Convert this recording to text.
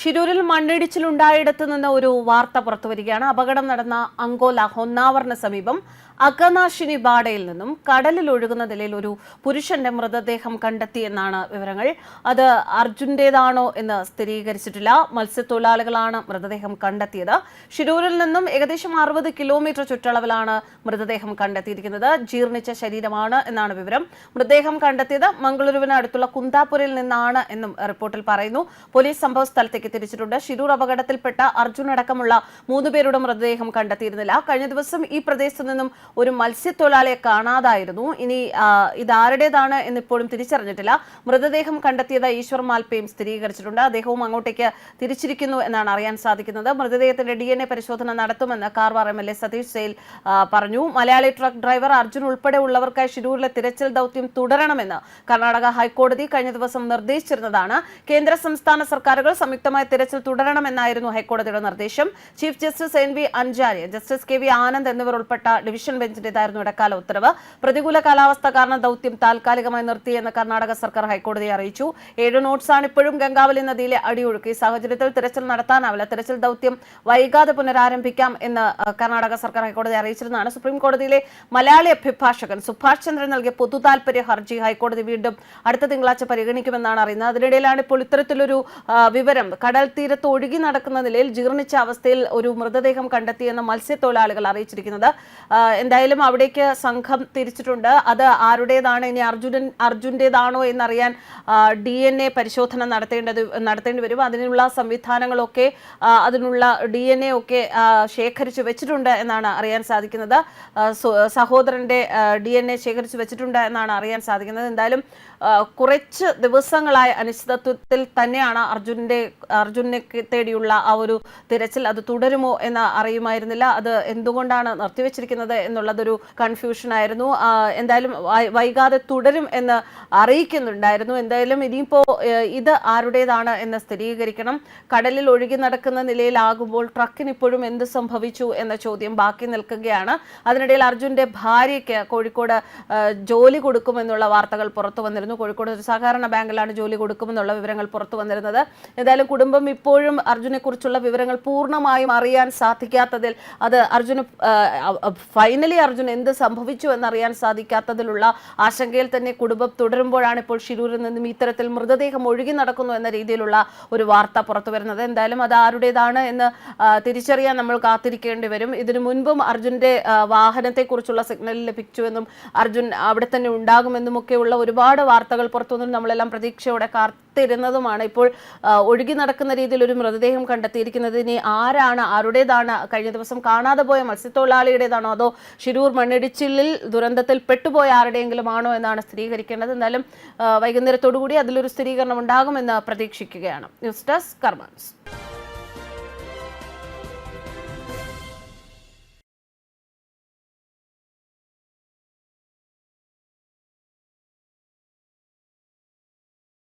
ഷിരൂരിൽ മണ്ണിടിച്ചിലുണ്ടായിടത്തു നിന്ന് ഒരു വാർത്ത പുറത്തുവരികയാണ്. അപകടം നടന്ന അങ്കോല ഹൊന്നാവറിന് സമീപം അകനാശിനി ബാഡയിൽ നിന്നും കടലിൽ ഒഴുകുന്ന നിലയിൽ ഒരു പുരുഷന്റെ മൃതദേഹം കണ്ടെത്തിയെന്നാണ് വിവരങ്ങൾ. അത് അർജുന്റേതാണോ എന്ന് സ്ഥിരീകരിച്ചിട്ടില്ല. മത്സ്യത്തൊഴിലാളികളാണ് മൃതദേഹം കണ്ടെത്തിയത്. ഷിരൂരിൽ നിന്നും ഏകദേശം അറുപത് കിലോമീറ്റർ ചുറ്റളവിലാണ് മൃതദേഹം കണ്ടെത്തിയിരിക്കുന്നത്. ജീർണിച്ച ശരീരമാണ് എന്നാണ് വിവരം. മൃതദേഹം കണ്ടെത്തിയത് മംഗളൂരുവിന് അടുത്തുള്ള കുന്താപുരയിൽ നിന്നാണ് എന്നും റിപ്പോർട്ടിൽ പറയുന്നു. പോലീസ് സംഭവ സ്ഥലത്തേക്ക് തിരിച്ചിട്ടുണ്ട്. ഷിരൂർ അപകടത്തിൽപ്പെട്ട അർജുൻ അടക്കമുള്ള മൂന്ന് പേരുടെ മൃതദേഹം കണ്ടെത്തിയിരുന്നില്ല. കഴിഞ്ഞ ദിവസം ഈ പ്രദേശത്ത് നിന്നും ഒരു മത്സ്യത്തൊഴിലാളിയെ കാണാതായിരുന്നു. ഇനി ഇതാരുടേതാണ് എന്നിപ്പോഴും തിരിച്ചറിഞ്ഞിട്ടില്ല. മൃതദേഹം കണ്ടെത്തിയത് ഈശ്വർ മാൽപ്പയും സ്ഥിരീകരിച്ചിട്ടുണ്ട്. അദ്ദേഹവും അങ്ങോട്ടേക്ക് തിരിച്ചിരിക്കുന്നു എന്നാണ് അറിയാൻ സാധിക്കുന്നത്. മൃതദേഹത്തിന്റെ ഡി പരിശോധന നടത്തുമെന്ന് Karwar M L A Satish Sail പറഞ്ഞു. മലയാളി ട്രക്ക് ഡ്രൈവർ അർജുൻ ഉൾപ്പെടെ ഉള്ളവർക്കായി ഷിരൂരിലെ തിരച്ചിൽ ദൗത്യം തുടരണമെന്ന് കർണാടക ഹൈക്കോടതി കഴിഞ്ഞ ദിവസം നിർദ്ദേശിച്ചിരുന്നതാണ്. കേന്ദ്ര സംസ്ഥാന സർക്കാരുകൾ സംയുക്തമായി തിരച്ചിൽ തുടരണമെന്നായിരുന്നു ഹൈക്കോടതിയുടെ നിർദ്ദേശം. Chief justice N V justice K V Anand എന്നിവർ ഉൾപ്പെട്ട ഡിവിഷൻ ബെഞ്ചിന്റേതായിരുന്നു ഇടക്കാല ഉത്തരവ്. പ്രതികൂല കാലാവസ്ഥ കാരണം ദൌത്യം താൽക്കാലികമായി നിർത്തിയെന്ന് കർണാടക സർക്കാർ ഹൈക്കോടതിയെ അറിയിച്ചു. ഏഴ് നോട്ട്സാണ് ഇപ്പോഴും ഗംഗാവലി നദിയിലെ അടിയൊഴുക്ക്. ഈ സാഹചര്യത്തിൽ തിരച്ചിൽ നടത്താനാവില്ല. തിരച്ചിൽ ദൌത്യം വൈകാതെ പുനരാരംഭിക്കാം എന്ന് കർണാടക സർക്കാർ ഹൈക്കോടതി അറിയിച്ചിരുന്നതാണ്. സുപ്രീം കോടതിയിലെ മലയാളി അഭിഭാഷകൻ സുഭാഷ് ചന്ദ്രൻ നൽകിയ പൊതു താൽപര്യ ഹർജി ഹൈക്കോടതി വീണ്ടും അടുത്ത തിങ്കളാഴ്ച പരിഗണിക്കുമെന്നാണ് അറിയുന്നത്. അതിനിടയിലാണ് ഇപ്പോൾ ഇത്തരത്തിലൊരു വിവരം കടൽ തീരത്ത് ഒഴുകി നടക്കുന്ന നിലയിൽ ജീർണിച്ച അവസ്ഥയിൽ ഒരു മൃതദേഹം കണ്ടെത്തിയെന്ന് മത്സ്യത്തൊഴിലാളികൾ അറിയിച്ചിരിക്കുന്നത്. എന്തായാലും അവിടേക്ക് സംഘം തിരിച്ചിട്ടുണ്ട്. അത് ആരുടേതാണ്? ഇനി അർജുനൻ അർജുന്റെതാണോ എന്നറിയാൻ ഡി എൻ എ പരിശോധന നടത്തേണ്ടത് നടത്തേണ്ടി വരും. അതിനുള്ള സംവിധാനങ്ങളൊക്കെ അതിനുള്ള ഡി എൻ എ ഒക്കെ ശേഖരിച്ച് വെച്ചിട്ടുണ്ട് എന്നാണ് അറിയാൻ സാധിക്കുന്നത്. സഹോദരന്റെ ഡി എൻ എ ശേഖരിച്ചു വെച്ചിട്ടുണ്ട് എന്നാണ് അറിയാൻ സാധിക്കുന്നത്. എന്തായാലും കുറച്ച് ദിവസങ്ങളായ അനിശ്ചിതത്വത്തിൽ തന്നെയാണ് അർജുനന്റെ അർജുനെ തേടിയുള്ള ആ ഒരു തിരച്ചിൽ. അത് തുടരുമോ എന്ന് അറിയുമായിരുന്നില്ല. അത് എന്തുകൊണ്ടാണ് നിർത്തിവെച്ചിരിക്കുന്നത് എന്നുള്ളതൊരു കൺഫ്യൂഷൻ ആയിരുന്നു. എന്തായാലും വൈകാതെ തുടരും എന്ന് അറിയിക്കുന്നുണ്ടായിരുന്നു. എന്തായാലും ഇനിയിപ്പോ ഇത് ആരുടേതാണ് എന്ന് സ്ഥിരീകരിക്കണം. കടലിൽ ഒഴുകി നടക്കുന്ന നിലയിലാകുമ്പോൾ ട്രക്കിന് ഇപ്പോഴും എന്ത് സംഭവിച്ചു എന്ന ചോദ്യം ബാക്കി നിൽക്കുകയാണ്. അതിനിടയിൽ അർജുന്റെ ഭാര്യയ്ക്ക് കോഴിക്കോട് ജോലി കൊടുക്കുമെന്നുള്ള വാർത്തകൾ പുറത്തു വന്നിരുന്നു. കോഴിക്കോട് ഒരു സഹകരണ ബാങ്കിലാണ് ജോലി കൊടുക്കുമെന്നുള്ള വിവരങ്ങൾ പുറത്തു വന്നിരുന്നത്. എന്തായാലും കുടുംബം ഇപ്പോഴും അർജുനെ കുറിച്ചുള്ള വിവരങ്ങൾ പൂർണമായും അറിയാൻ സാധിക്കാത്തതിൽ അത് അർജുന് ഫൈനലി അർജുൻ എന്ത് സംഭവിച്ചു എന്നറിയാൻ സാധിക്കാത്തതിലുള്ള ആശങ്കയിൽ തന്നെ കുടുംബം തുടരുമ്പോഴാണ് ഇപ്പോൾ ഷിരൂരിൽ നിന്നും ഇത്തരത്തിൽ മൃതദേഹം ഒഴുകി നടക്കുന്നു എന്ന രീതിയിലുള്ള ഒരു വാർത്ത പുറത്തു വരുന്നത്. എന്തായാലും അത് ആരുടേതാണ് എന്ന് തിരിച്ചറിയാൻ നമ്മൾ കാത്തിരിക്കേണ്ടി വരും. ഇതിനു മുൻപും വാഹനത്തെ വാഹനത്തെക്കുറിച്ചുള്ള സിഗ്നൽ ലഭിച്ചുവെന്നും അർജുൻ അവിടെ തന്നെ ഉണ്ടാകുമെന്നും ഒക്കെയുള്ള ഒരുപാട് വാർത്തകൾ പുറത്തു വന്നു നമ്മളെല്ലാം പ്രതീക്ഷയോടെ കാത്തിരുന്നതുമാണ്. ഇപ്പോൾ ഒഴുകി നടക്കുന്ന രീതിയിൽ ഒരു മൃതദേഹം കണ്ടെത്തിയിരിക്കുന്നത് ഇനി ആരാണ്? ആരുടേതാണ്? കഴിഞ്ഞ ദിവസം കാണാതെ പോയ മത്സ്യത്തൊഴിലാളിയുടേതാണോ? അതോ ഷിരൂർ മണ്ണിടിച്ചിലിൽ ദുരന്തത്തിൽ പെട്ടുപോയ ആരുടെയെങ്കിലും ആണോ എന്നാണ് സ്ഥിരീകരിക്കേണ്ടത്. എന്തായാലും വൈകുന്നേരത്തോടുകൂടി കൂടി അതിലൊരു സ്ഥിരീകരണം ഉണ്ടാകുമെന്ന് പ്രതീക്ഷിക്കുകയാണ്. News desk കർമാൻസ്